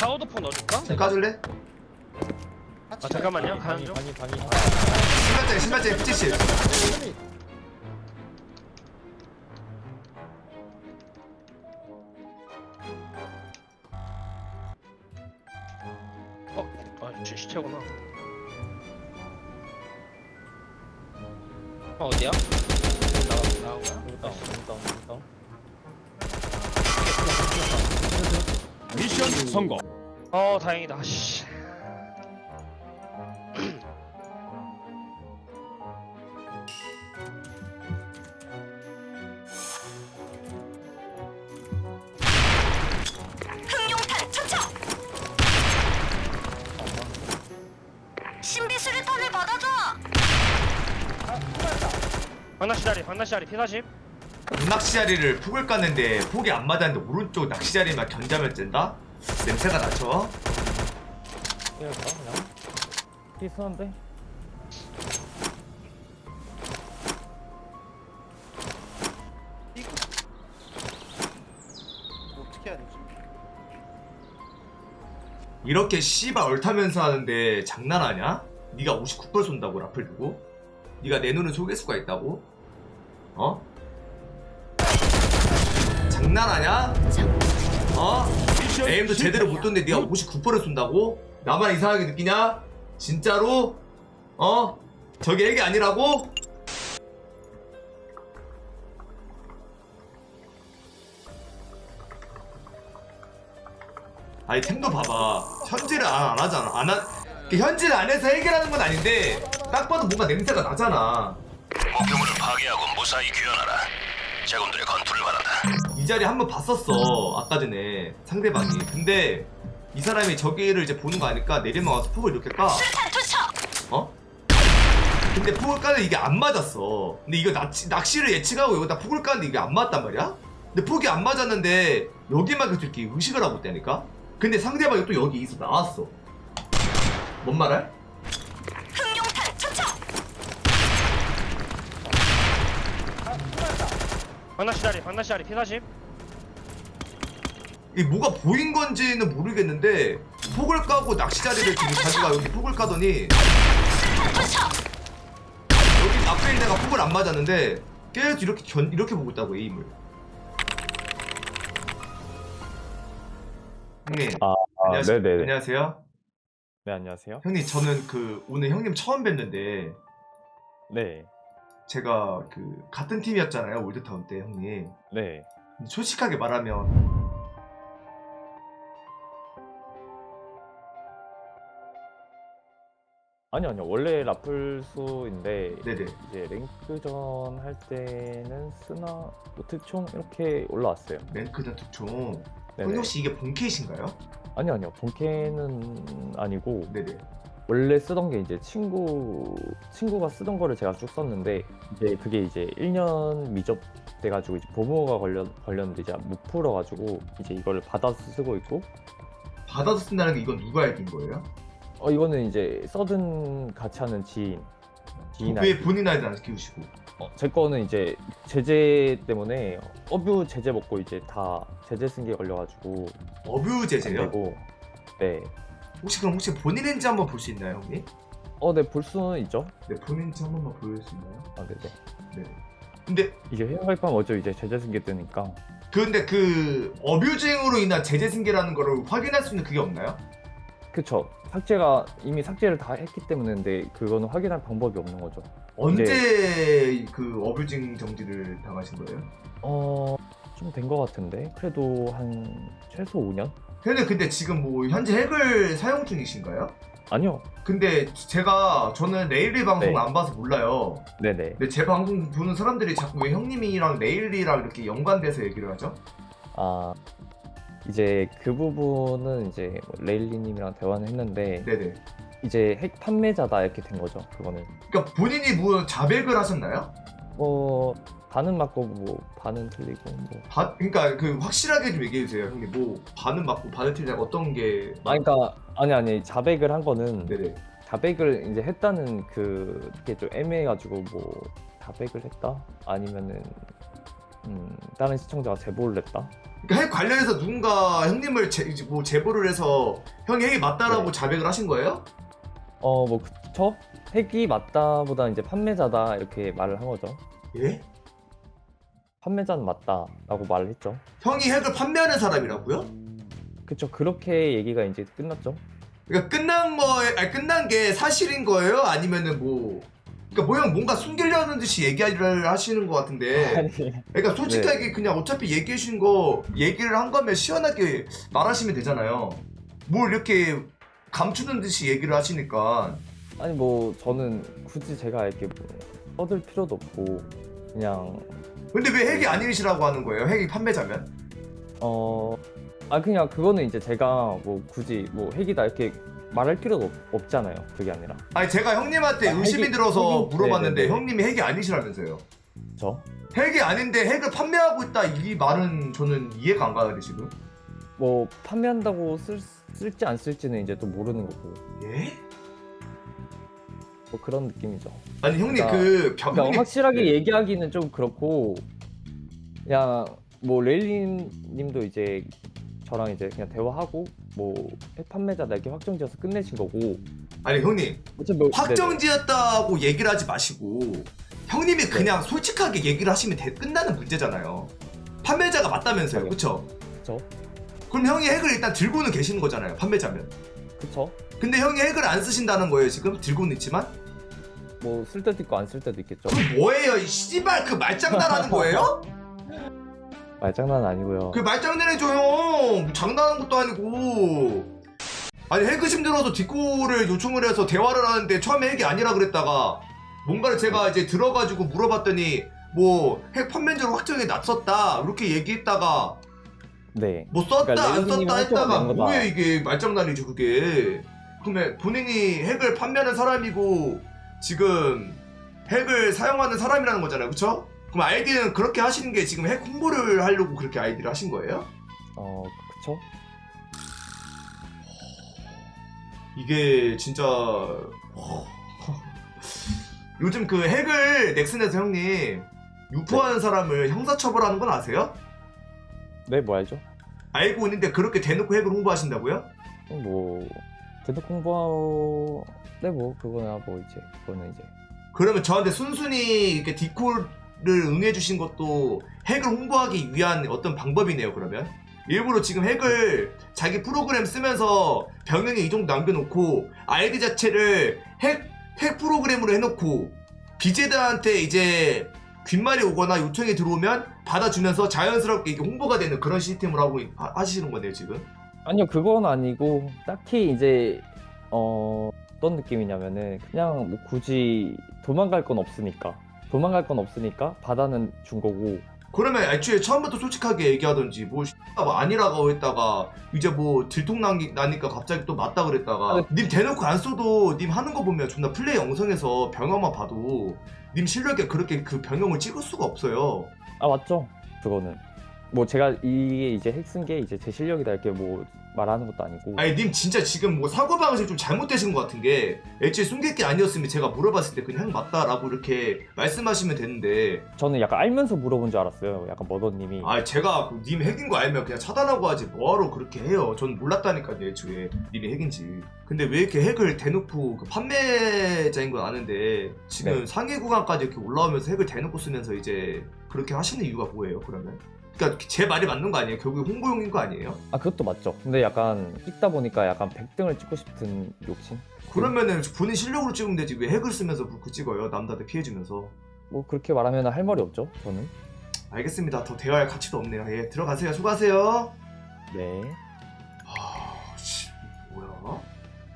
사우드폰 넣어줄까? 좀 까줄래? 아 잠깐만요 가는 중 방이 방이 신발장에 신발장에 피치실 어? 아 시- 시체구나 어, 어디야? 다운 다운 다운 미션 성공. 어 다행이다 씨 흑룡탄 투척! 신비 수류탄을 받아줘! 방낚시 자리 방낚시 자리 P40 낚시 자리를 폭을 깠는데 폭이 안 맞았는데 오른쪽 낚시 자리만 견자면 찐다? 냄새가 나죠? 이럴까 그냥 비슷한데 어떻게 해야 되지? 이렇게 씨발 얼타면서 하는데 장난하냐? 네가 59% 쏜다고 라플 두고? 네가 내 눈을 속일 수가 있다고? 어? 장난하냐? 어? 에임도 제대로 못 떴는데 네가 59%를 쏜다고? 나만 이상하게 느끼냐? 진짜로? 어? 저게 핵이 아니라고? 아니 템도 봐봐 현질을 안, 안 하잖아 안 하, 그 현질 안 해서 해결하는 건 아닌데 딱 봐도 뭔가 냄새가 나잖아 목표물을 파괴하고 무사히 귀환하라. 제군들의 건투를 바란다. 이 자리 한 번 봤었어 아까 전에 상대방이 근데 이 사람이 저기를 이제 보는 거 아니까 내리막 와서 폭을 이렇게 까! 어? 근데 폭을 까는 이게 안 맞았어 근데 이거 낚시, 낚시를 예측하고 여기다 폭을 까는데 이게 안 맞단 말이야? 근데 폭이 안 맞았는데 여기만 계속 이렇게 의식을 하고 있다니까? 근데 상대방이 또 여기 있어 나왔어 뭔 말할? 흑룡탄 투척! 방낚시 자리 방낚시 자리 P40 이게 뭐가 보인 건지는 모르겠는데 폭을 까고 낚시 자리를 지금 자기가 여기 폭을 까더니! 여기 앞에 있는 애가 폭을 안 맞았는데 계속 이렇게 견, 이렇게 보고 있다고 에임을 형님 아, 아 안녕하세요. 네네 안녕하세요 네 안녕하세요 형님 저는 그 오늘 형님 처음 뵀는데 네 제가 그 같은 팀이었잖아요 올드타운 때 형님 네. 근데 솔직하게 말하면 아니 아니요 원래 라플수인데 네네 이제 랭크전 할 때는 쓰나 뭐 특총 이렇게 올라왔어요 랭크전 특총 네네. 혹시 이게 본캐이신가요? 아니 아니요 본캐는 아니고 네네 원래 쓰던 게 이제 친구 친구가 쓰던 거를 제가 쭉 썼는데 이제 그게 이제 1년 미접 돼 가지고 이제 보모가 걸려 걸렸는데 이제 못 풀어 가지고 이제 이거를 받아서 쓰고 있고 받아서 쓴다는 게 이건 누가 알긴 거예요? 어 이거는 이제 서든 같이 하는 지인 지인 왜 아이디. 본인 아이들 안 키우시고 어, 제 거는 이제 제재 때문에 어뷰 제재 먹고 이제 다 제재 쓴게 걸려가지고 어뷰 안 제재요? 되고 네. 혹시 그럼 혹시 본인 인지 한번 볼 수 있나요 형님? 어, 네, 볼 수는 있죠. 네 본인 인지 한 번만 보여줄 수 있나요? 아, 네, 네. 네 근데 이게 회화할 거면 어쩌 이제 제재 쓴게 뜨니까. 근데 그 어뷰징으로 인한 제재 승계라는 거를 확인할 수 있는 그게 없나요? 그쵸. 삭제가 이미 삭제를 다 했기 때문에 근데 그거는 확인할 방법이 없는 거죠. 언제 그 어뷰징 정지를 당하신 거예요? 어, 좀된거 같은데. 그래도 한 최소 5년? 근데 근데 지금 뭐 현재 핵을 사용 중이신가요? 아니요. 근데 제가 저는 레일리 방송 네. 안 봐서 몰라요. 네네. 근데 제 방송 보는 사람들이 자꾸 왜 형님이랑 레일리랑 이렇게 연관돼서 얘기를 하죠? 아, 이제 그 부분은 이제 뭐 레일리님이랑 대화는 했는데 네네. 이제 핵 판매자다 이렇게 된 거죠. 그거는. 그러니까 본인이 뭐 자백을 하셨나요? 뭐 반은 맞고 뭐 반은 틀리고 뭐. 바, 그러니까 그 확실하게 좀 얘기해 주세요, 형님. 뭐 반은 맞고 반은 틀리다 어떤 게? 아, 그러니까 아니 아니 자백을 한 거는 네네. 자백을 이제 했다는 그게 좀 애매해가지고 뭐 자백을 했다 아니면은 음 다른 시청자가 제보를 했다 그러니까 핵 관련해서 누군가 형님을 제, 뭐 제보를 해서 형이 핵이 맞다라고 네. 자백을 하신 거예요? 어 뭐 그쵸? 핵이 맞다보다 이제 판매자다 이렇게 말을 한 거죠. 예? 판매자는 맞다라고 말을 했죠. 형이 핵을 판매하는 사람이라고요? 그쵸 그렇게 얘기가 이제 끝났죠. 그러니까 끝난 거에 아니 끝난 게 사실인 거예요? 아니면은 뭐 그러니까 뭐형 뭔가 숨기려는 듯이 얘기를 하시는 것 같은데. 그러니까 솔직하게 그냥 어차피 얘기해 주신 거 얘기를 한 거면 시원하게 말하시면 되잖아요. 뭘 이렇게 감추는 듯이 얘기를 하시니까. 아니 뭐 저는 굳이 제가 이렇게 뭐 떠들 필요도 없고 그냥 근데 왜 핵이 아니시라고 하는 거예요? 핵이 판매자면? 어 아 그냥 그거는 이제 제가 뭐 굳이 뭐 핵이다 이렇게 말할 필요도 없, 없잖아요. 그게 아니라 아니 제가 형님한테 아, 의심이 핵이- 들어서 핵이- 물어봤는데 네네네. 형님이 핵이 아니시라면서요 저 핵이 아닌데 핵을 판매하고 있다 이 말은 저는 이해가 안 가는데 지금 뭐 판매한다고 쓸, 쓸지 안 쓸지는 이제 또 모르는 거고 예? 뭐 그런 느낌이죠. 아니 형님 그러니까- 그 병, 그러니까 형님 확실하게 네. 얘기하기는 좀 그렇고 그냥 뭐 레일리님도 이제 저랑 이제 그냥 대화하고 뭐핵 판매자다 이렇게 확정지어서 끝내신 거고 아니 형님 어차피 뭐- 확정지었다고 얘기를 하지 마시고 형님이 네. 그냥 솔직하게 얘기를 하시면 돼- 끝나는 문제잖아요. 판매자가 맞다면서요, 네. 그쵸? 그쵸 그럼 형이 핵을 일단 들고는 계시는 거잖아요, 판매자면. 그쵸 근데 형이 핵을 안 쓰신다는 거예요, 지금 들고는 있지만. 뭐 쓸 때도 있고 안 쓸 때도 있겠죠. 그럼 뭐예요, 이 씨발 그 말장난하는 거예요? 말장난 아니고요. 그 말장난해줘 형, 장난하는 것도 아니고. 아니 핵 의심 들어서 디코를 요청을 해서 대화를 하는데 처음에 핵이 아니라 그랬다가 뭔가를 제가 이제 들어가지고 물어봤더니 뭐 핵 판매자로 확정이 났었다 이렇게 얘기했다가 네. 뭐 썼다 그러니까 안 썼다 했다가 거다. 뭐예요 이게 말장난이죠 그게 그러면 본인이 핵을 판매하는 사람이고 지금 핵을 사용하는 사람이라는 거잖아요 그쵸? 그럼 아이디는 그렇게 하시는 게 지금 핵 홍보를 하려고 그렇게 아이디를 하신 거예요? 어 그쵸. 이게 진짜 요즘 그 핵을 넥슨에서 형님 유포하는 사람을 형사처벌하는 건 아세요? 네, 뭐 알죠? 알고 있는데 그렇게 대놓고 핵을 홍보하신다고요? 뭐 대독 홍보 네뭐 그거나 뭐 이제 그거는 이제 그러면 저한테 순순히 이렇게 디콜을 응해주신 것도 핵을 홍보하기 위한 어떤 방법이네요 그러면. 일부러 지금 핵을 자기 프로그램 쓰면서 병영에 이 정도 남겨놓고 아이디 자체를 핵, 핵 프로그램으로 해놓고 비제다한테 이제 귓말이 오거나 요청이 들어오면 받아주면서 자연스럽게 이게 홍보가 되는 그런 시스템으로 하고 있- 하- 하시는 거네요 지금? 아니요 그건 아니고 딱히 이제 어 어떤 느낌이냐면은 그냥 뭐 굳이 도망갈 건 없으니까 도망갈 건 없으니까 받아는 준 거고. 그러면 애초에 처음부터 솔직하게 얘기하던지 뭐, 뭐 아니라고 했다가 이제 뭐 들통나니, 나니까 갑자기 또 맞다 그랬다가 아, 님 대놓고 안 써도 님 하는 거 보면 존나 플레이 영상에서 병영만 봐도 님 실력에 그렇게 그 병영을 찍을 수가 없어요. 아 맞죠. 그거는. 뭐 제가 이게 이제 핵쓴 게 이제 제 실력이다 이렇게 뭐 말하는 것도 아니고. 아니 님 진짜 지금 뭐 사고방식이 좀 잘못되신 것 같은 게 애초에 숨길 게 아니었으면 제가 물어봤을 때 그냥 맞다라고 이렇게 말씀하시면 되는데. 저는 약간 알면서 물어본 줄 알았어요. 약간 머더님이. 아 제가 그님 핵인 거 알면 그냥 차단하고 하지 뭐하러 그렇게 해요. 전 몰랐다니까요 애초에. 님이 핵인지. 근데 왜 이렇게 핵을 대놓고 그 판매자인 건 아는데 지금 네. 상위 구간까지 이렇게 올라오면서 핵을 대놓고 쓰면서 이제 그렇게 하시는 이유가 뭐예요 그러면 그러니까 제 말이 맞는 거 아니에요? 결국 홍보용인 거 아니에요? 아 그것도 맞죠. 근데 약간 찍다 보니까 약간 100등을 찍고 싶은 욕심? 그러면은 본인 실력으로 찍으면 되지. 왜 핵을 쓰면서 그 찍어요? 남들한테 피해주면서. 뭐 그렇게 말하면 할 말이 없죠 저는. 알겠습니다. 더 대화할 가치도 없네요. 예 들어가세요. 수고하세요. 네. 아, 씨, 뭐야?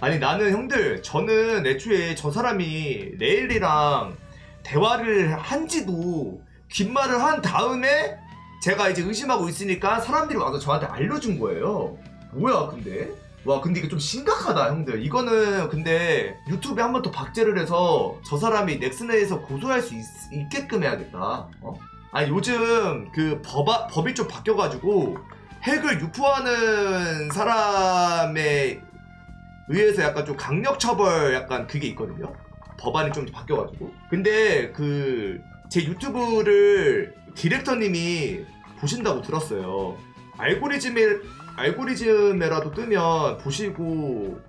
아니 나는 형들 저는 애초에 저 사람이 레일이랑 대화를 한지도 긴 말을 한 다음에 제가 이제 의심하고 있으니까 사람들이 와서 저한테 알려준 거예요. 뭐야 근데? 와 근데 이게 좀 심각하다 형들 이거는 근데 유튜브에 한 번 더 박제를 해서 저 사람이 넥슨에서 고소할 수 있, 게끔 해야겠다 어? 아니 요즘 그 법아, 법이 좀 바뀌어가지고 핵을 유포하는 사람에 의해서 약간 좀 강력 처벌 약간 그게 있거든요. 법안이 좀 바뀌어가지고. 근데 그 제 유튜브를 디렉터님이 보신다고 들었어요. 알고리즘에 알고리즘에라도 뜨면 보시고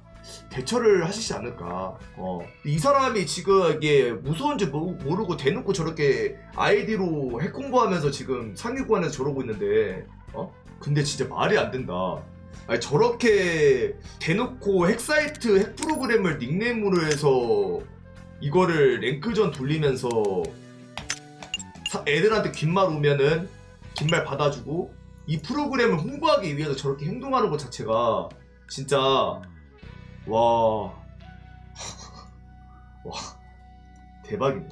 대처를 하시지 않을까. 어. 이 사람이 지금 이게 무서운지 모- 모르고 대놓고 저렇게 아이디로 핵 공부하면서 지금 상위 구간에서 저러고 있는데, 어? 근데 진짜 말이 안 된다. 아니, 저렇게 대놓고 핵 사이트, 핵 프로그램을 닉네임으로 해서 이거를 랭크전 돌리면서 사- 애들한테 귓말 오면은 귓말 받아주고 이 프로그램을 홍보하기 위해서 저렇게 행동하는 것 자체가 진짜 와, 와 대박이네.